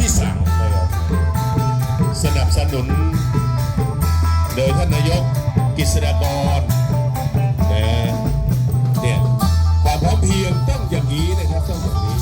ที่สังนะครับสนับสนุน โดยท่านนายกกิษฎากรนะเนี่ยความพร้อมเพียงต้องอย่างนี้นะครับต้องอย่างนี้